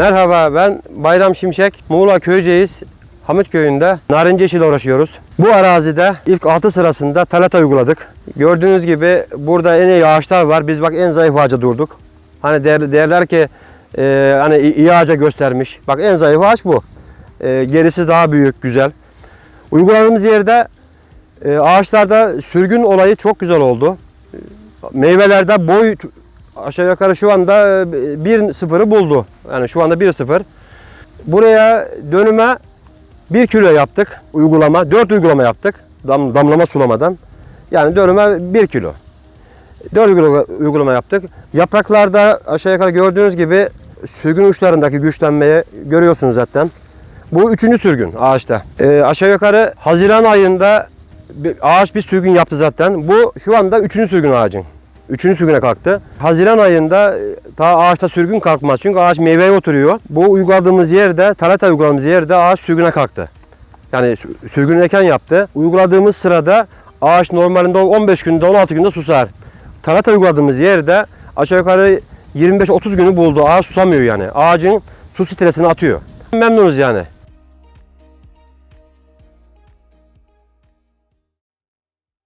Merhaba ben Bayram Şimşek. Muğla Köyceğiz. Hamit Köyü'nde narince ile uğraşıyoruz. Bu arazide ilk 6 sırasında talata uyguladık. Gördüğünüz gibi burada en iyi ağaçlar var. Biz bak en zayıf ağaca durduk. Hani der, derler ki e, hani iyi ağaca göstermiş. Bak en zayıf ağaç bu. E, gerisi daha büyük, güzel. Uyguladığımız yerde e, ağaçlarda sürgün olayı çok güzel oldu. Meyvelerde boy aşağı yukarı şu anda e, 1-0'ı buldu. Yani şu anda 1-0. Buraya dönüme 1 kilo yaptık uygulama. 4 uygulama yaptık dam, damlama sulamadan. Yani dönüme 1 kilo. 4 uygulama, yaptık. Yapraklarda aşağı yukarı gördüğünüz gibi sürgün uçlarındaki güçlenmeyi görüyorsunuz zaten. Bu üçüncü sürgün ağaçta. Ee, aşağı yukarı Haziran ayında bir, ağaç bir sürgün yaptı zaten. Bu şu anda üçüncü sürgün ağacın. Üçüncü sürgüne kalktı. Haziran ayında e, daha ağaçta sürgün kalkmaz. Çünkü ağaç meyveye oturuyor. Bu uyguladığımız yerde, talata uyguladığımız yerde ağaç sürgüne kalktı. Yani sü- sürgün eken yaptı. Uyguladığımız sırada ağaç normalinde 15 günde 16 günde susar. Talata uyguladığımız yerde aşağı yukarı 25-30 günü buldu. Ağaç susamıyor yani. Ağacın su stresini atıyor. Memnunuz yani.